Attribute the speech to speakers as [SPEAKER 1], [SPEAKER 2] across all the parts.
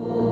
[SPEAKER 1] Господь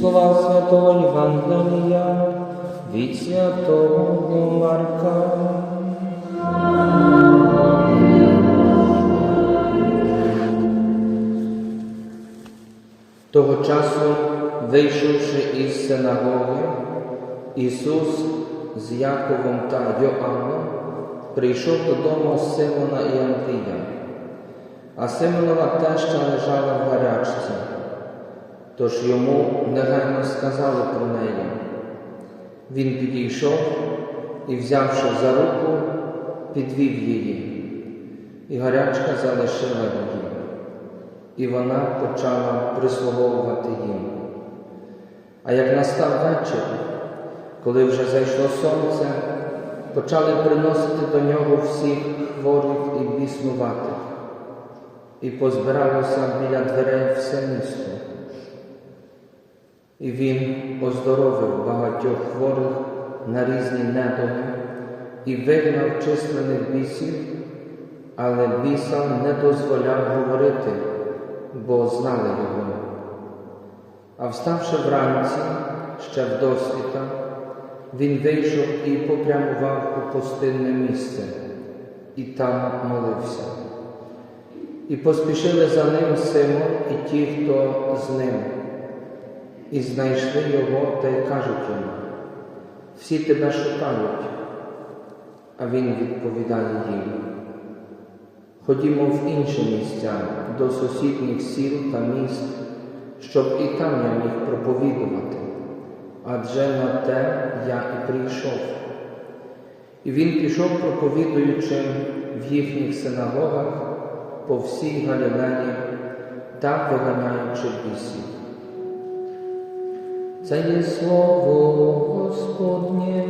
[SPEAKER 1] Слова Святого Євангелія від Святого Марка. Того часу, вийшовши із синагоги, Ісус з Яковом та Йоанном прийшов додому Симона і Андрія, а Симонова теща лежала в гарячці, тож йому негайно сказали про неї. Він підійшов і, взявши за руку, підвів її, і гарячка залишила її, і вона почала прислуговувати їм. А як настав вечір, коли вже зайшло сонце, почали приносити до нього всіх хворих і біснуватих, і позбиралося біля дверей все місто. І він оздоровив багатьох хворих на різні недуги і вигнав численних бісів, але бісам не дозволяв говорити, бо знали його. А вставши вранці, ще в досвіта, він вийшов і попрямував у пустинне місце, і там молився. І поспішили за ним Симон і ті, хто з ним, і знайшли його та й кажуть йому, всі тебе шукають. А він відповідає їм, ходімо в інші місця, до сусідніх сіл та міст, щоб і там я міг проповідувати адже на те я і прийшов. І він пішов, проповідуючи в їхніх синагогах по всій Галілеї та виганяючи бісів. Це є слово Господнє.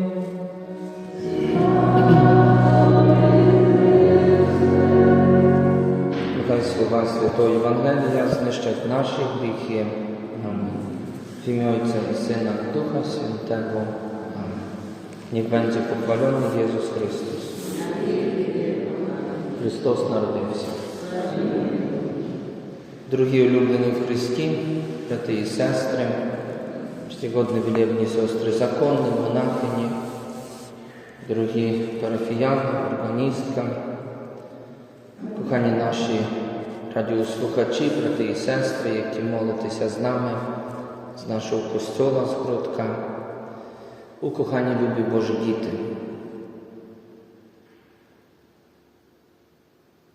[SPEAKER 1] Нехай слова Святого Євангелія знищать наші гріхи. Амінь. W imię Ojca i Syna i Ducha Świętego. Amen. Niech będzie pochwalony Jezus Chrystus. Христос народився. Дорогі улюблені в Христі, брати і сестри, чтигодні вілєвні сестри законні, монахині, дорогі парафіяни, органістка, кохані наші радіослухачі, брати і сестри, які молитеся з нами з нашого костьола з Бродка, у кохані любі Божі діти.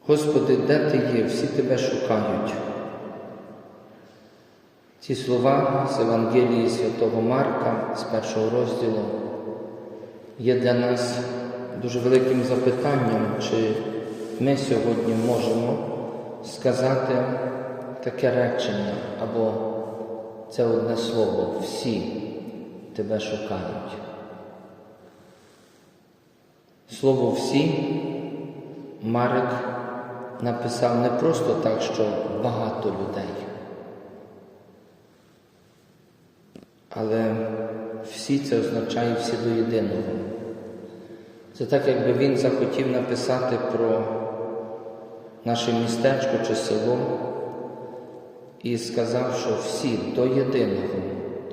[SPEAKER 1] Господи, де Ти є? Всі Тебе шукають. Ці слова з Евангелії Святого Марка з першого розділу є для нас дуже великим запитанням, чи ми сьогодні можемо сказати таке речення або це одне слово, всі тебе шукають. Слово всі Марик написав не просто так, що багато людей, але всі це означає всі до єдиного. Це так, якби він захотів написати про наше містечко чи село і сказав, що всі до єдиного,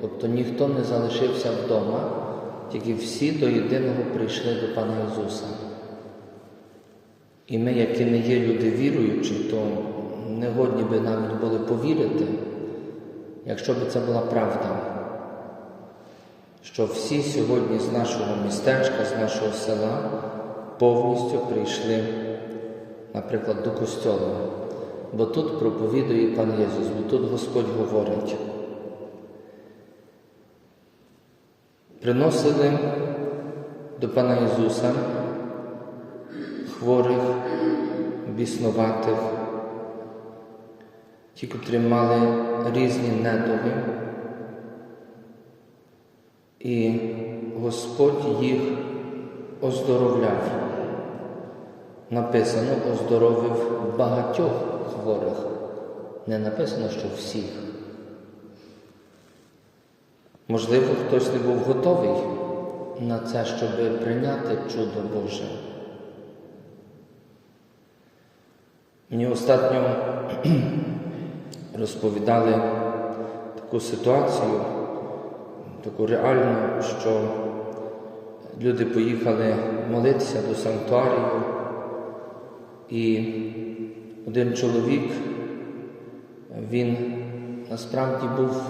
[SPEAKER 1] тобто ніхто не залишився вдома, тільки всі до єдиного прийшли до Пана Ісуса. І ми, які не є люди віруючі, то не годні би навіть були повірити, якщо б це була правда, що всі сьогодні з нашого містечка, з нашого села повністю прийшли, наприклад, до костьолу. Бо тут проповідує пан Єсус, бо тут Господь говорить. Приносили до Пана Ісуса хворих, біснуватих, ті, котрі мали різні недуги, і Господь їх оздоровляв. Написано, оздоровив багатьох хворих. Не написано, що всіх. Можливо, хтось не був готовий на це, щоб прийняти чудо Боже. Мені остатньо розповідали таку ситуацію, таку реальну, що люди поїхали молитися до санктуарію, і один чоловік, він насправді був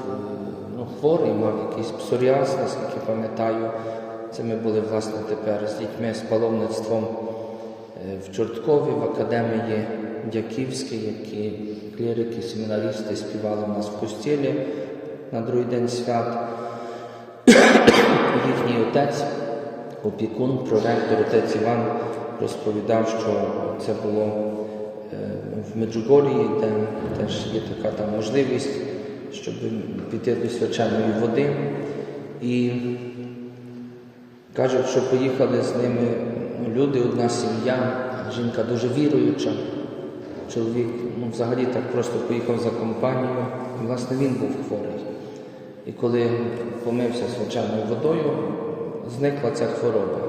[SPEAKER 1] ну, хворий, мав якийсь псоріаз, наскільки пам'ятаю. Це ми були власне тепер з дітьми з паломництвом е, в Чорткові, в академії Дяківській, які клірики, семінаристи співали у нас в костілі на другий день свят. Їхній отець, опікун, проректор, отець Іван розповідав, що це було е, в Меджугорії, де теж є така там можливість, щоб піти до свяченої води. І кажуть, що поїхали з ними люди, одна сім'я, жінка дуже віруюча. Чоловік ну, взагалі так просто поїхав за компанію, і, власне, він був хворий. І коли помився свяченою водою, зникла ця хвороба.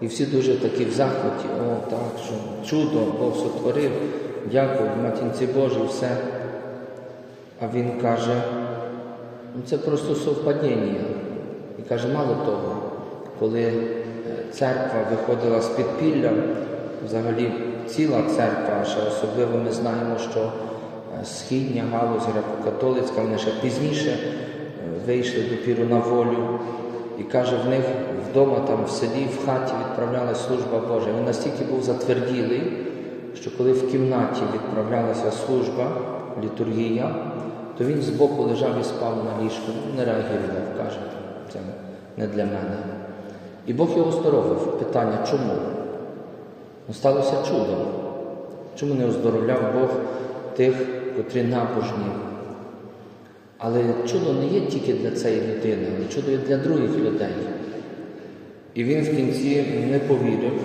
[SPEAKER 1] І всі дуже такі в захваті, о, так, що чудо, Бог сотворив, дякую, матінці Божій, все. А він каже, ну це просто совпадіння. І каже, мало того, коли е, церква виходила з підпілля, взагалі ціла церква, ще особливо ми знаємо, що е, східня галузь греко-католицька, вони ще пізніше е, вийшли допіру на волю. І каже, в них вдома, там в селі, в хаті відправлялася служба Божа. Він настільки був затверділий, що коли в кімнаті відправлялася служба, літургія, то він збоку лежав і спав на ліжку, не реагував, каже, це не для мене. І Бог його оздоровив. Питання чому? Ну, сталося чудо. Чому не оздоровляв Бог тих, котрі набожні? Але чудо не є тільки для цієї людини, але чудо є для других людей. І він в кінці не повірив,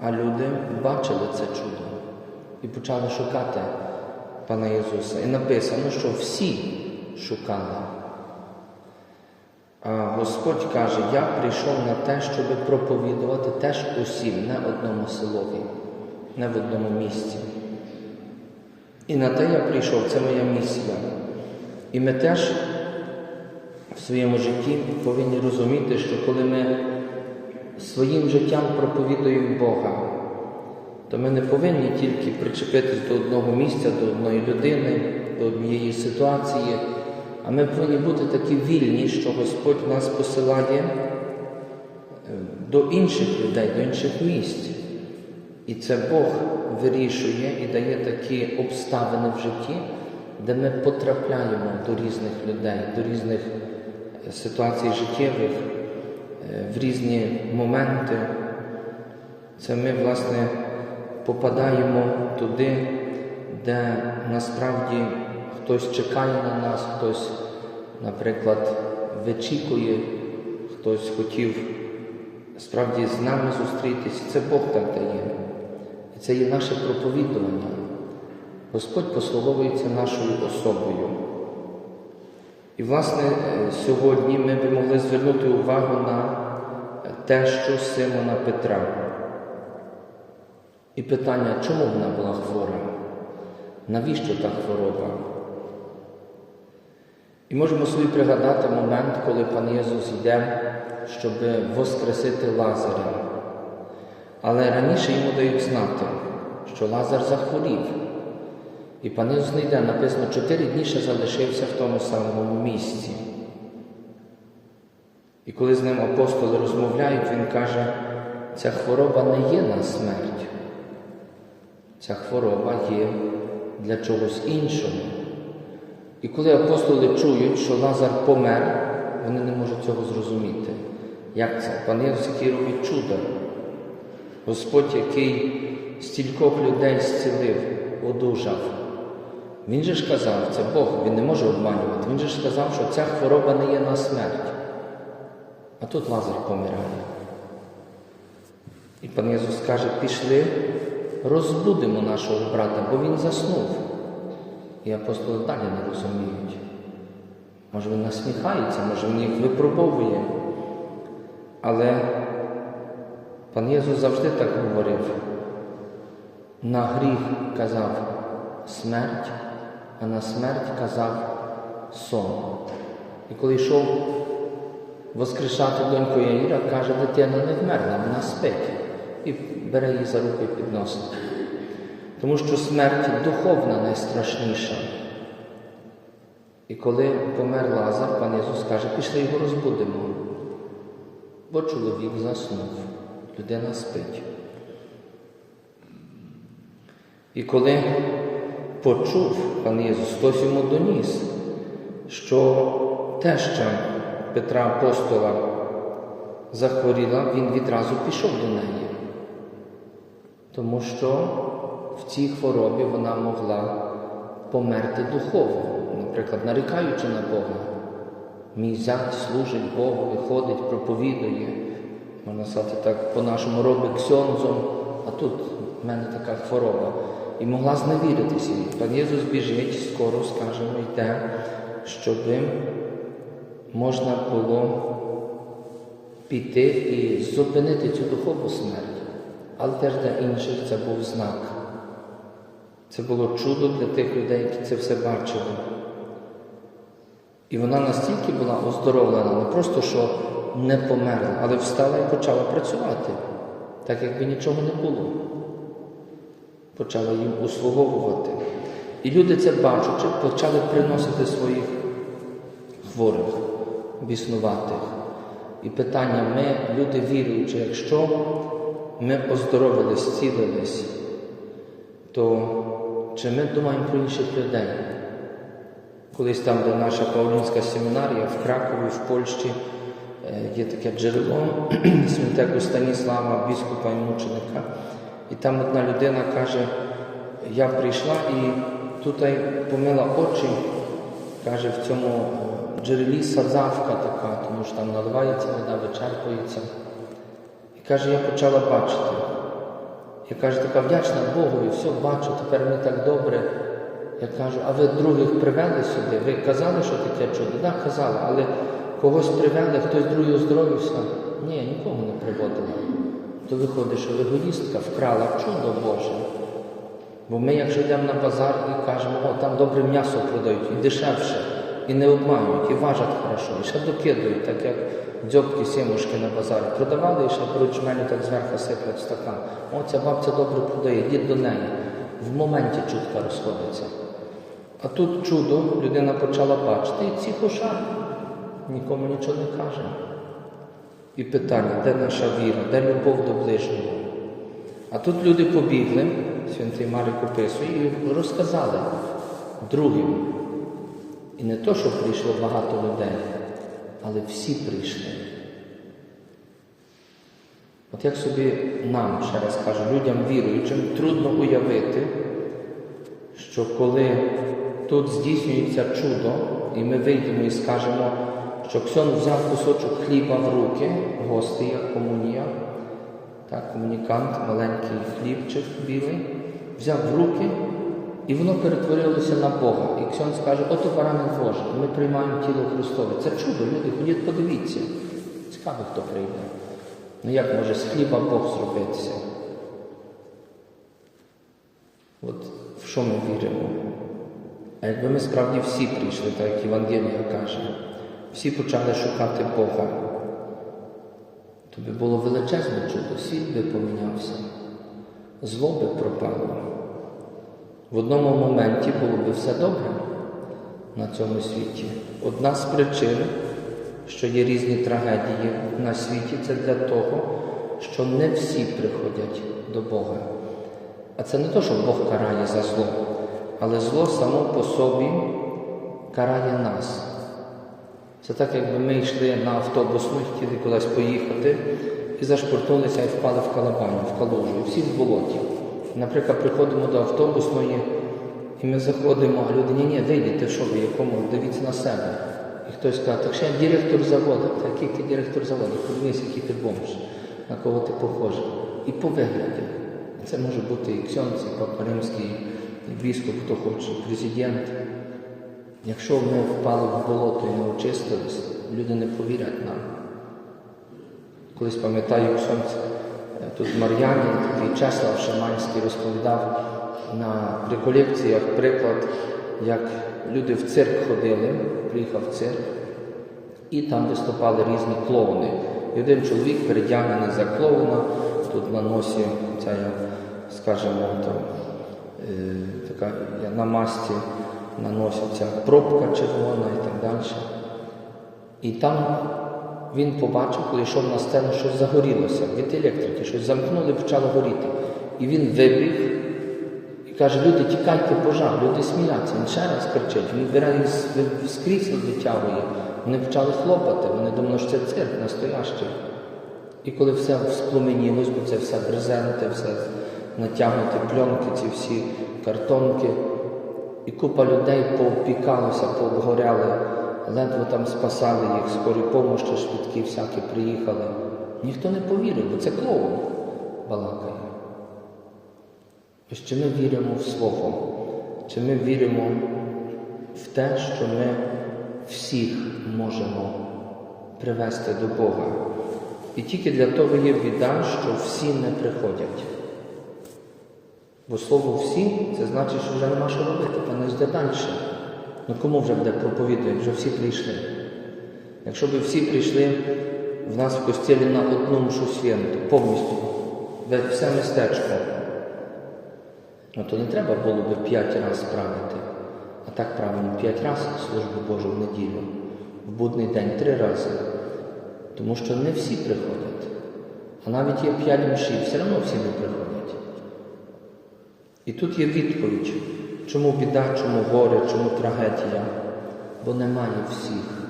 [SPEAKER 1] а люди бачили це чудо і почали шукати Пана Ісуса. І написано, що всі шукали. А Господь каже, я прийшов на те, щоб проповідувати теж усім, не одному селові, не в одному місці. І на те я прийшов, це моя місія. І ми теж в своєму житті повинні розуміти, що коли ми своїм життям проповідуємо Бога, то ми не повинні тільки причепитись до одного місця, до одної людини, до однієї ситуації, а ми повинні бути такі вільні, що Господь нас посилає е, до інших людей, до інших місць. І це Бог вирішує і дає такі обставини в житті, де ми потрапляємо до різних людей, до різних е, ситуацій життєвих, е, в різні моменти. Це ми, власне, попадаємо туди, де насправді хтось чекає на нас, хтось, наприклад, вичікує, хтось хотів справді з нами зустрітися. Це Бог так дає. І це є наше проповідування. Господь послуговується нашою особою. І, власне, е, сьогодні ми би могли звернути увагу на те, що Симона Петра. І питання, чому вона була хвора? Навіщо та хвороба? І можемо собі пригадати момент, коли пан Єсус йде, щоб воскресити Лазаря. Але раніше йому дають знати, що Лазар захворів. І пан Ісус не йде, написано, чотири дні ще залишився в тому самому місці. І коли з ним апостоли розмовляють, він каже, ця хвороба не є на смерть. Ця хвороба є для чогось іншого. І коли апостоли чують, що Лазар помер, вони не можуть цього зрозуміти. Як це? Пан Єсус, який робить чудо. Господь, який стількох людей зцілив, одужав. Він же ж казав, це Бог, він не може обманювати. Він же ж сказав, що ця хвороба не є на смерть. А тут Лазар помирає. І пан Єсус каже, пішли, розбудимо нашого брата, бо він заснув. І апостоли далі не розуміють. Може він насміхається, може він їх випробовує. Але пан Єсус завжди так говорив. На гріх казав смерть, а на смерть казав сон. І коли йшов воскрешати доньку Яїра, каже, дитина не вмерла, вона спить. І бере її за руку і підносить. Тому що смерть духовна найстрашніша. І коли помер Лазар, пан Ісус каже, пішли його розбудемо. Бо чоловік заснув, людина спить. І коли почув пан Ісус, хтось йому доніс, що теща Петра Апостола захворіла, він відразу пішов до неї, тому що в цій хворобі вона могла померти духовно, наприклад, нарікаючи на Бога. Мій зять служить Богу, виходить, проповідує, можна сказати так, по-нашому робить ксьонзом, а тут в мене така хвороба. І могла зневіритися. Пан Єсус біжить, скоро, скажемо, йде, щоб можна було піти і зупинити цю духовну смерть. Але теж для інших це був знак. Це було чудо для тих людей, які це все бачили. І вона настільки була оздоровлена, не просто що не померла, але встала і почала працювати, так якби нічого не було. Почала їм услуговувати. І люди це бачачи, почали приносити своїх хворих, біснуватих. І питання, ми, люди віруючи, якщо ми оздоровились, зцілились, то чи ми думаємо про інших людей? Колись там, де наша Павлінська семінарія в Кракові, в Польщі, е, є таке джерело святego Станіслава, біскупа і мученика. І там одна людина каже, я прийшла і тут помила очі, каже, в цьому е, джерелі сазавка така, тому що там наливається, вода вичерпується. І каже, я почала бачити. Я кажу, така вдячна Богу, і все бачу, тепер мені так добре. Я кажу, а ви других привели сюди? Ви казали, що таке чудо? Так, казали, але когось привели, хтось другий оздоровився. Ні, нікого не приводила. То виходить, що егоїстка вкрала чудо Боже. Бо ми, якщо йдемо на базар і кажемо, о, там добре м'ясо продають, і дешевше, і не обманюють, і важать хорошо, і ще докидують, так як дзьобки сімушки на базарі продавали, і ще беруть так зверху сиплять в стакан. О, ця бабця добре продає, йдіть до неї. В моменті чутка розходиться. А тут чудо, людина почала бачити, і ці хошар нікому нічого не каже. І питання, де наша віра, де любов до ближнього? А тут люди побігли, святий Марик описує, і розказали другим. І не то, що прийшло багато людей, але всі прийшли. От як собі нам, ще раз кажу, людям віруючим, трудно уявити, що коли тут здійснюється чудо, і ми вийдемо і скажемо, що Ксьон взяв кусочок хліба в руки, гостей, як комунія, так, комунікант, маленький хлібчик білий, взяв в руки, і воно перетворилося на Бога. І Ксьон скаже, ото баранин Божий, ми приймаємо тіло Христове. Це чудо, люди, ходіть, подивіться. Цікаво, хто прийде. Ну як може з хліба Бог зробитися? От в що ми віримо? А якби ми справді всі прийшли, так як Євангелія каже, всі почали шукати Бога, то би було величезне чудо, світ би помінявся, зло би пропало. В одному моменті було би все добре на цьому світі. Одна з причин, що є різні трагедії на світі, це для того, що не всі приходять до Бога. А це не то, що Бог карає за зло, але зло само по собі карає нас. Це так, якби ми йшли на автобусну, хотіли кудись поїхати і зашпортнулися і впали в калабаню, в калужу, і всі в болоті. Наприклад, приходимо до автобусної, і ми заходимо, а люди, ні, ні, вийдіть, що ви, якому, дивіться на себе. І хтось каже, так ще я директор заводу. Та який ти директор заводу? Подивись, який ти бомж, на кого ти похожий. І по вигляді. Це може бути і ксьонц, і папа римський, і біскуп, хто хоче, президент. Якщо ми впали в болото і не очистились, люди не повірять нам. Колись пам'ятаю, ксьонц е, тут Мар'янін, такий Чеслав Шаманський розповідав на реколекціях приклад, як люди в цирк ходили, приїхав в цирк, і там виступали різні клоуни. І один чоловік передягнений за клоуна, тут на носі ця, скажімо, там, е, така на масці наноситься пробка червона і так далі. І там він побачив, коли йшов на сцену, щось загорілося від електрики, щось замкнули, почало горіти. І він вибіг і каже, люди, тікайте пожар, люди сміються. Він ще раз кричить, він бере крісла витягує. Вони почали хлопати, вони думали, що це цирк настоящий. І коли все спломенілось, бо це все брезенти, все натягнуті пленки, ці всі картонки, і купа людей поопікалося, пообгоряли, ледве там спасали їх, скорі помощі, швидкі всякі приїхали. Ніхто не повірив, бо це клоун балакає. Чи ми віримо в Слово, чи ми віримо в те, що ми всіх можемо привести до Бога. І тільки для того є біда, що всі не приходять. Бо слово всі це значить, що вже нема що робити, та не йде далі. Ну кому вже буде проповідувати, вже всі прийшли. Якщо б всі прийшли в нас в костілі на одну мшу святу, повністю, все містечко, ну то не треба було б п'ять разів правити. А так правильно п'ять разів службу Божу в неділю, в будний день три рази. Тому що не всі приходять. А навіть є п'ять мшів, все одно всі не приходять. І тут є відповідь, чому біда, чому горе, чому трагедія, бо немає всіх.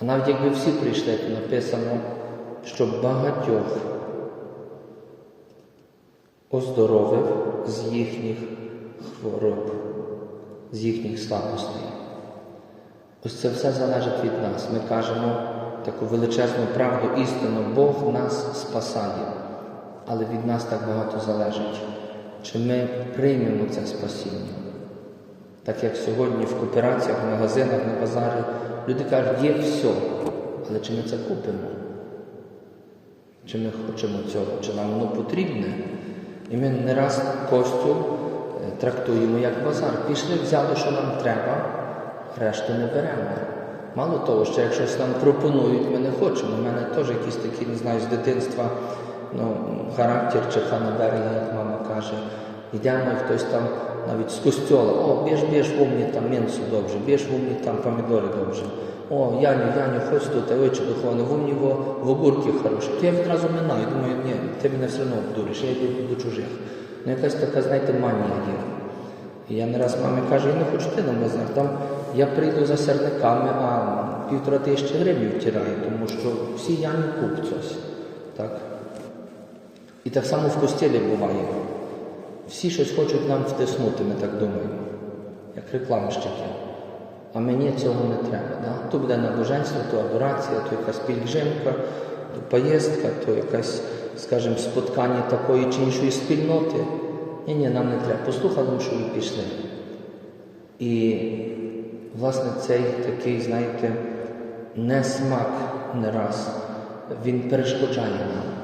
[SPEAKER 1] А навіть якби всі прийшли, то написано, що багатьох оздоровив з їхніх хвороб, з їхніх слабостей. Ось це все залежить від нас. Ми кажемо таку величезну правду, істину, Бог нас спасає, але від нас так багато залежить, чи ми приймемо це спасіння. Так як сьогодні в коопераціях, в магазинах, на базарі люди кажуть, є все, але чи ми це купимо? Чи ми хочемо цього, чи нам воно потрібне? І ми не раз костюм трактуємо як базар. Пішли, взяли, що нам треба, решту не беремо. Мало того, що як щось нам пропонують, ми не хочемо. У мене теж якісь такі, не знаю, з дитинства ну, характер чи як мама каже. Йдемо хтось там навіть з костьола, о, біж, біж, в мені там мінсу добре, біж, в мені там помідори добре. О, Яню, Яню, хоч тут, а очі духовне, в мені в, огурки хороші. То я відразу минаю, думаю, ні, ти мене все одно обдуриш, я йду до чужих. Ну якась така, знаєте, манія є. І я не раз мамі кажу, я не хочу ти на базар, там я прийду за серниками, а півтора тисячі гривень втираю, тому що всі ями купцось. Так? І так само в костілі буває. Всі щось хочуть нам втиснути, ми так думаємо, як рекламщики. А мені цього не треба. Да? То буде набоженство, то адорація, то якась пільгжимка, то поїздка, то якась скажімо, споткання такої чи іншої спільноти. Ні, ні, нам не треба. Послухали, що і пішли. І, власне, цей такий, знаєте, несмак не раз, він перешкоджає нам.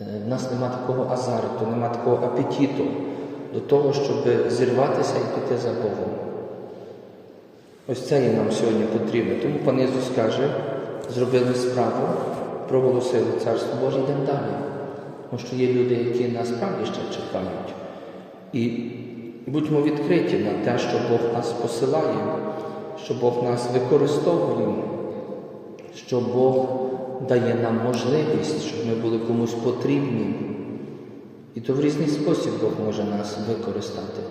[SPEAKER 1] Е, В нас нема такого азарту, нема такого апетиту до того, щоб зірватися і піти за Богом. Ось це є нам сьогодні потрібно. Тому пан Ісус каже, зробили справу, проголосили Царство Боже, йдемо далі. Тому що є люди, які насправді ще чекають. І будьмо відкриті на те, що Бог нас посилає, що Бог нас використовує, що Бог дає нам можливість, щоб ми були комусь потрібні. І то в різний спосіб Бог може нас використати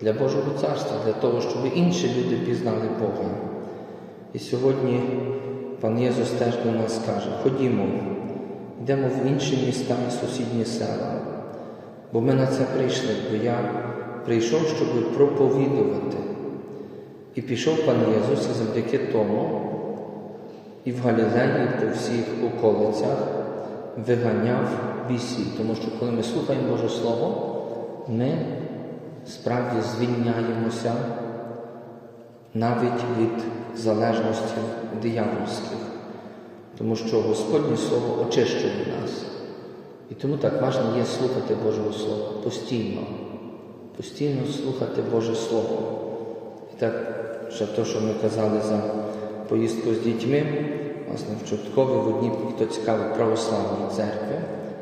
[SPEAKER 1] для Божого царства, для того, щоб інші люди пізнали Бога. І сьогодні пан Єсус теж до нас каже: ходімо, йдемо в інші міста і сусідні села, бо ми на це прийшли, бо я прийшов, щоб проповідувати. І пішов пан Єсус і завдяки тому і в Галілеї по всіх околицях виганяв бісів, тому що коли ми слухаємо Боже Слово, ми справді звільняємося навіть від залежності диявольських, тому що Господнє Слово очищує нас. І тому так важливо є слухати Божого Слова постійно, постійно слухати Боже Слово. І так, ще те, що ми казали за поїздку з дітьми, власне, в Чорткові в одній, хто цікавий, православній церкві,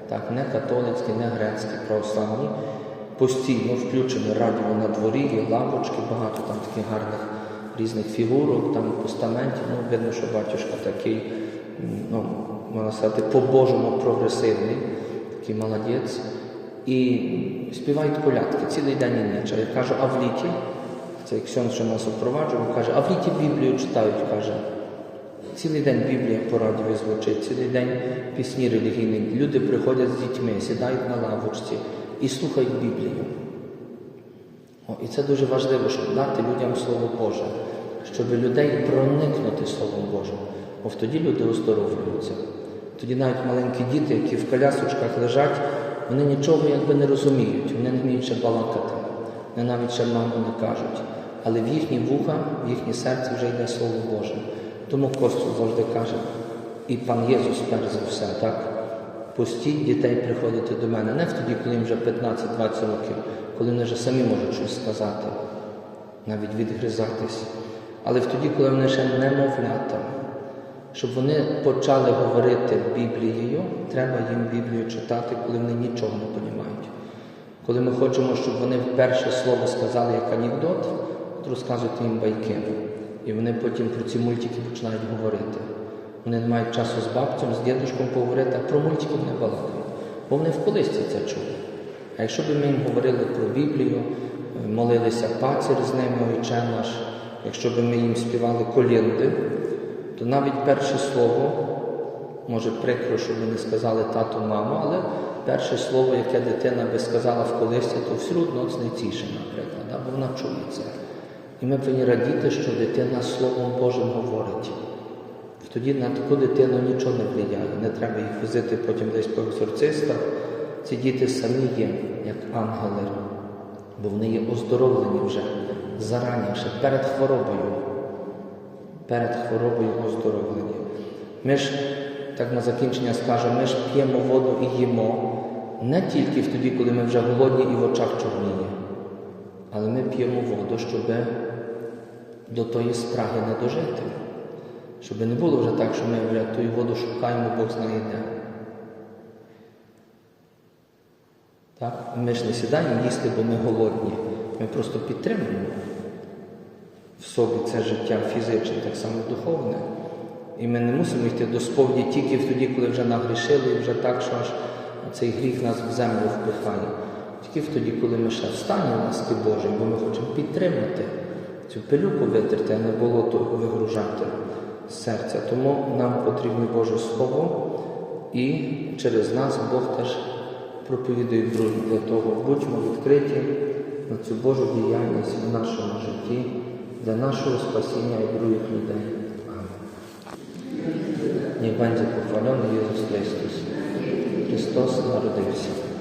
[SPEAKER 1] так, не католицькі, не грецькі православні, постійно включені радіо на дворі, є лавочки, багато там таких гарних різних фігурок, там постаментів. Ну, видно, що батюшка такий, ну, можна сказати, по-божому прогресивний, такий молодець. І співають колядки цілий день і ніч. Я кажу, а в літі, цей ксьон, що нас впроваджував, каже, а в літі Біблію читають, каже. Цілий день Біблія по радіо звучить, цілий день пісні релігійні. Люди приходять з дітьми, сідають на лавочці і слухають Біблію. О, і це дуже важливо, щоб дати людям Слово Боже, щоб людей проникнути Словом Божим. Бо тоді люди оздоровлюються. Тоді навіть маленькі діти, які в колясочках лежать, вони нічого якби не розуміють, вони не вміють ще балакати, вони навіть маму не кажуть. Але в їхні вуха, в їхнє серце вже йде Слово Боже. Тому Костюл завжди каже, і пан Єсус перш за все, так? Пустіть дітей приходити до мене. Не в тоді, коли їм вже 15-20 років, коли вони вже самі можуть щось сказати, навіть відгризатись. Але в тоді, коли вони ще немовлята, щоб вони почали говорити Біблією, треба їм Біблію читати, коли вони нічого не розуміють. Коли ми хочемо, щоб вони перше слово сказали як анекдот, от їм байки. І вони потім про ці мультики починають говорити. Вони не мають часу з бабцем, з дідушком поговорити, а про мультики не балакають. Бо вони в колисці це чули. А якщо б ми їм говорили про Біблію, молилися пацір з ними, Отче наш, якщо б ми їм співали колінди, то навіть перше слово, може прикро, щоб вони сказали тату, маму, але перше слово, яке дитина би сказала в колисці, то все одно найціше, наприклад, да? бо вона чує це. І ми повинні радіти, що дитина Словом Божим говорить. Тоді на таку дитину нічого не впливає, не треба їх возити потім десь по екзорцистах. Ці діти самі є, як ангели, бо вони є оздоровлені вже зарані, ще перед хворобою. Перед хворобою оздоровлені. Ми ж, так на закінчення скажу, ми ж п'ємо воду і їмо не тільки тоді, коли ми вже голодні і в очах чорніє. Але ми п'ємо воду, щоб до тої спраги не дожити. Щоб не було вже так, що ми вже ту воду шукаємо, Бог знає де. Так? Ми ж не сідаємо їсти, бо ми голодні. Ми просто підтримуємо в собі це життя фізичне, так само духовне. І ми не мусимо йти до сповіді тільки тоді, коли вже нагрішили, і вже так, що аж цей гріх нас в землю впихає. Тільки тоді, коли ми ще в стані ласки Божої, бо ми хочемо підтримати цю пилюку витерти, а не болото вигружати з серця. Тому нам потрібне Боже Слово, і через нас Бог теж проповідує дружбу для того. Будьмо відкриті на цю Божу діяльність в нашому житті для нашого спасіння і других людей. Niech będzie pochwalony Jezus Chrystus. Христос народився.